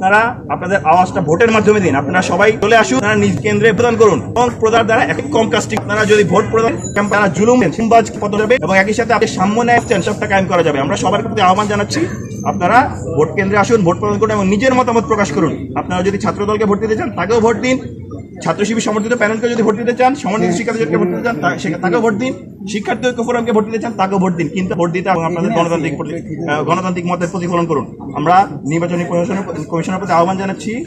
আপনারা আপনাদের আওয়াজটা ভোটের মাধ্যমে দিন। আপনারা সবাই চলে আসুন, আপনারা নিজ কেন্দ্রে প্রদান করুন। এবং প্রদান দ্বারা এক কম কাস্টিং আপনারা যদি ভোট প্রদান তারা জুলুম, সিম্বাজ পদ যাবে এবং একই সাথে আপনি সামনে আসছেন সবটা কায়েম করা যাবে। আমরা সবার প্রতি আহ্বান জানাচ্ছি, আপনারা ভোট কেন্দ্রে আসুন, ভোট প্রদান করুন এবং নিজের মতামত প্রকাশ করুন। আপনারা যদি ছাত্র দলকে ভোট দিতে চান, তাকেও ভোট দিন। ছাত্র শিবির সমর্থিত প্যানেলকে যদি ভোট দিতে চান, সমন্বিত শিক্ষার্থীদেরকে ভোট দিতে চান, তা- সে- তাকেও ভোট দিন। শিক্ষার্থী ঐক্য ফোরামকে ভোট দিতে চান, তাকেও ভোট দিন। কিন্তু ভোট দিতে আপনাদের গণতান্ত্রিক গণতান্ত্রিক মতের প্রতিফলন করুন। আমরা নির্বাচনী প্রশাসনের কমিশনের প্রতি আহ্বান জানাচ্ছি,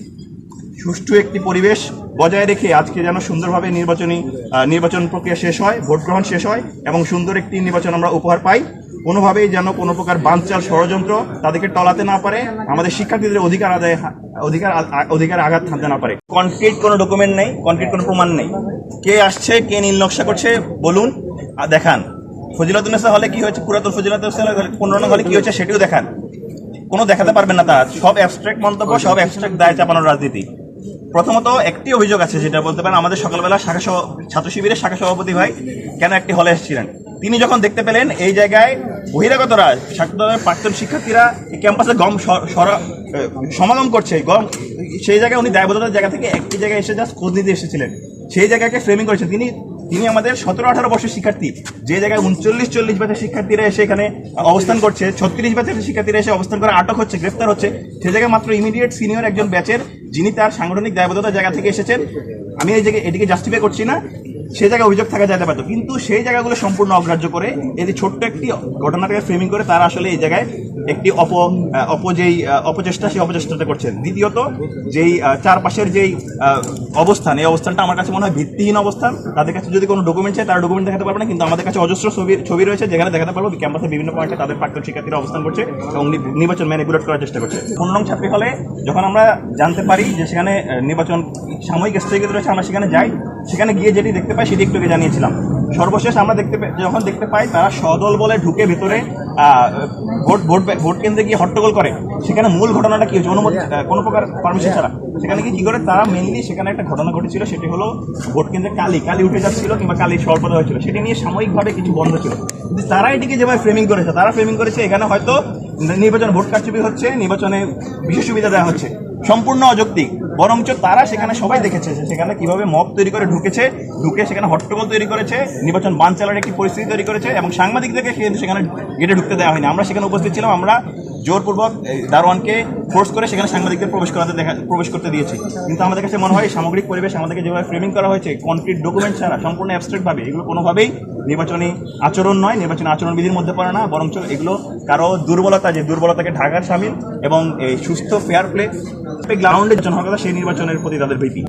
সুষ্ঠু একটি পরিবেশ বজায় রেখে আজকে যেন সুন্দরভাবে নির্বাচনী নির্বাচন প্রক্রিয়া শেষ হয় ভোট গ্রহণ শেষ হয় এবং সুন্দর একটি নির্বাচন আমরা উপহার পাই। কোনোভাবেই যেন কোনো প্রকার বানচাল ষড়যন্ত্র তাদেরকে টলাতে না পারে, আমাদের শিক্ষার্থীদের অধিকার আদায় অধিকার অধিকার আঘাত হানতে না পারে। কনক্রিট কোনো ডকুমেন্ট নেই কনক্রিট কোনো প্রমাণ নেই। কে আসছে, কে নীল নকশা করছে, বলুন দেখান। ফজিলাতুন্নেসা হলে কি হয়েছে? পুরাতন ফজিলাতুন্নেসা হলে হলে কি হয়েছে সেটিও দেখান। কোনো দেখাতে পারবেন না তার সব অ্যাবস্ট্রাক্ট মন্তব্য, সব অ্যাবস্ট্রাক্ট দায় চাপানোর রাজনীতি। প্রথমত একটি অভিযোগ আছে যেটা বলতে পারেন আমাদের সকালবেলা শাখা ছাত্র শিবিরের শাখা সভাপতি ভাই কেন একটি হলে এসেছিলেন? তিনি যখন দেখতে পেলেন এই জায়গায় বহিরাগতরা ছাত্র প্রাক্তন শিক্ষার্থীরা ক্যাম্পাসে গম সমাগম করছে, গম, সেই জায়গায় উনি দায়বদ্ধতার জায়গা থেকে একটি জায়গায় এসে জাস্ট খোঁজ নিতে এসেছিলেন। সেই জায়গাকে ফ্রেমিং করেছেন তিনি তিনি আমাদের সতেরো আঠারো বছরের শিক্ষার্থী। যে জায়গায় উনচল্লিশ, চল্লিশ ব্যাচের শিক্ষার্থীরা এসে এখানে অবস্থান করছে, ছত্রিশ ব্যাচের শিক্ষার্থীরা এসে অবস্থান করে আটক হচ্ছে, গ্রেফতার হচ্ছে। সে জায়গায় মাত্র ইমিডিয়েট সিনিয়র একজন ব্যাচের যিনি তার সাংগঠনিক দায়বদ্ধতার জায়গা থেকে এসেছেন। আমি এই জায়গায় এটিকে জাস্টিফাই করছি না। সেই জায়গায় অভিযোগ থাকা যেতে পারতো। কিন্তু সেই জায়গাগুলো সম্পূর্ণ অগ্রাহ্য করে যে ছোট্ট একটি ঘটনাটাকে ফ্রেমিং করে তারা আসলে এই জায়গায় একটি অপ আহ, অপ যেই অপচেষ্টা সেই অপচেষ্টাটা করছেন। দ্বিতীয়ত যেই চারপাশের যেই অবস্থান এই অবস্থানটা আমার কাছে মনে হয় ভিত্তিহীন অবস্থান। তাদের কাছে যদি কোনো ডকুমেন্ট চাই তারা ডকুমেন্ট দেখাতে পারবে না কিন্তু আমাদের কাছে অজস্র ছবি ছবি রয়েছে যেখানে দেখাতে পারব ক্যাম্পাসের বিভিন্ন পয়েন্টে তাদের প্রাক্তন শিক্ষার্থীরা অবস্থান করছে এবং নির্বাচন ম্যানিপুলেট করার চেষ্টা করছে। পনেরো নং ছাত্রী হলে যখন আমরা জানতে পারি যে সেখানে নির্বাচন সাময়িক স্থগিত রয়েছে আমরা সেখানে যাই সেখানে গিয়ে যেটি দেখতে পাই, সেটি একটুকে জানিয়েছিলাম। সর্বশেষ আমরা দেখতে যখন দেখতে পাই, তারা সদল বলে ঢুকে ভেতরে ভোট ভোট ভোট কেন্দ্রে গিয়ে হট্টগোল করে। সেখানে মূল ঘটনাটা কি হচ্ছে অনুমতি কোনো প্রকার পারমিশন ছাড়া। সেখানে কি করে? তারা মেনলি সেখানে একটা ঘটনা ঘটেছিল, সেটি হলো ভোট কেন্দ্রে কালি। কালি উঠে যাচ্ছিল কিংবা কালি স্বল্পতা হয়েছিল সেটি নিয়ে সাময়িকভাবে কিছু বন্ধ ছিল। কিন্তু তারা এটিকে যেভাবে ফ্রেমিং করেছে, তারা ফ্রেমিং করেছে এখানে হয়তো নির্বাচন ভোট কারচুপি হচ্ছে, নির্বাচনে বিশেষ সুবিধা দেওয়া হচ্ছে। সম্পূর্ণ অযৌক্তিক, বরঞ্চ তারা সেখানে সবাই দেখেছে সেখানে কীভাবে মব তৈরি করে ঢুকেছে, ঢুকে সেখানে হট্টগোল তৈরি করেছে, নির্বাচন বান চালার একটি পরিস্থিতি তৈরি করেছে, এবং সাংবাদিকদেরকে সেখানে গেটে ঢুকতে দেওয়া হয়নি। আমরা সেখানে উপস্থিত ছিলাম, আমরা জোরপূর্বক দারোয়ানকে ফোর্স করে সেখানে সাংবাদিকদের প্রবেশ করাতে দেখা, প্রবেশ করতে দিয়েছে। কিন্তু আমাদের কাছে মনে হয় সামগ্রিক পরিবেশ আমাদেরকে যেভাবে ফ্রেমিং করা হয়েছে কনক্রিট ডকুমেন্ট ছাড়া, সম্পূর্ণ অ্যাবস্ট্রাক্ট ভাবে এগুলো কোনোভাবেই নির্বাচনী আচরণ নয়, নির্বাচনী আচরণবিধির মধ্যে পড়ে না, বরঞ্চ এগুলো কারও দুর্বলতা, যে দুর্বলতাকে ঢাকার সামিল এবং এই সুস্থ ফেয়ার প্লে গ্রাউন্ডে নির্বাচন সেই নির্বাচনের প্রতি তাদের ভীতি।